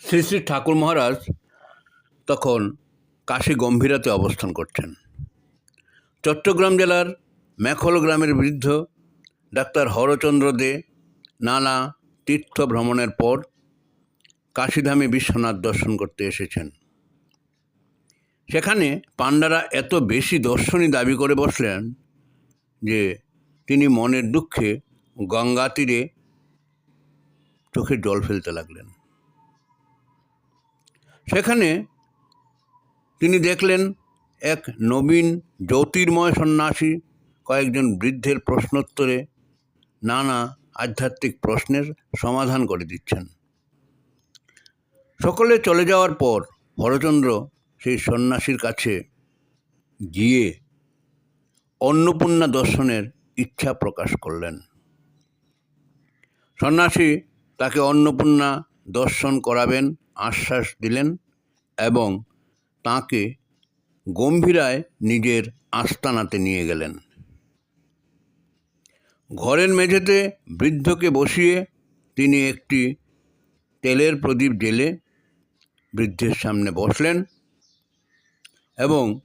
শ্রী শ্রী ঠাকুর মহারাজ তখন কাশী গম্ভীরাতে অবস্থান করছেন। চট্টগ্রাম জেলার মেখল গ্রামের বৃদ্ধ ডাক্তার হরচন্দ্র দে নানা তীর্থ ভ্রমণের পর কাশীধামে বিশ্বনাথ দর্শন করতে এসেছেন। সেখানে পাণ্ডারা এত বেশি দর্শনই দাবি করে বসলেন যে তিনি মনের দুঃখে গঙ্গা তীরে চোখে জল ফেলতে লাগলেন। সেখানে তিনি দেখলেন এক নবীন জ্যোতির্ময় সন্ন্যাসী কয়েকজন বৃদ্ধের প্রশ্নোত্তরে নানা আধ্যাত্মিক প্রশ্নের সমাধান করে দিচ্ছেন। সকলে চলে যাওয়ার পর হরচন্দ্র সেই সন্ন্যাসীর কাছে গিয়ে অন্নপূর্ণা দর্শনের ইচ্ছা প্রকাশ করলেন। সন্ন্যাসী তাকে অন্নপূর্ণা দর্শন করাবেন আশ্বাস দিলেন এবং তাকে গম্ভীরায় নিজের আস্তানাতে নিয়ে গেলেন। ঘরের মেঝেতে বৃদ্ধকে বসিয়ে তিনি একটি তেলের প্রদীপ জেলে বৃদ্ধের সামনে বসলেন এবং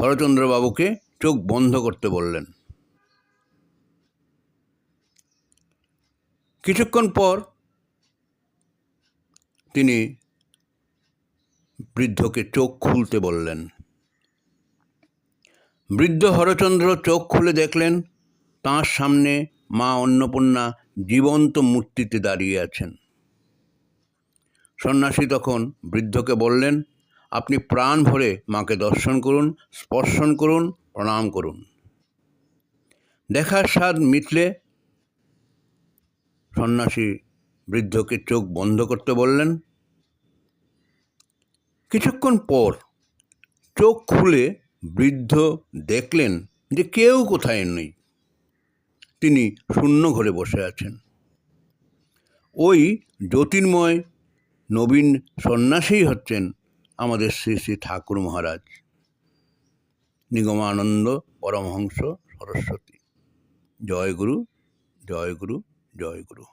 হরচন্দ্রবাবুকে চোখ বন্ধ করতে বললেন। কিছুক্ষণ পর তিনি বৃদ্ধকে চোখ খুলতে বললেন। বৃদ্ধ হরচন্দ্র চোখ খুলে দেখলেন, তাঁর সামনে মা অন্নপূর্ণা জীবন্ত মূর্তিতে দাঁড়িয়ে আছেন। সন্ন্যাসী তখন বৃদ্ধকে বললেন, আপনি প্রাণ ভরে মাকে দর্শন করুন, স্পর্শন করুন, প্রণাম করুন। দেখার স্বাদ মিটলে সন্ন্যাসী বৃদ্ধকে চোখ বন্ধ করতে বললেন, কিছুক্ষণ পর চোখ খুলে বৃদ্ধ দেখলেন যে কেউ কোথায় নেই। তিনি শূন্য ঘরে বসে আছেন। ওই জ্যোতির্ময় নবীন সন্ন্যাসীই হচ্ছেন আমাদের শ্রী শ্রী ঠাকুর মহারাজ। নিগমানন্দ পরমহংস সরস্বতী। জয় গুরু জয় গুরু জয় গুরু।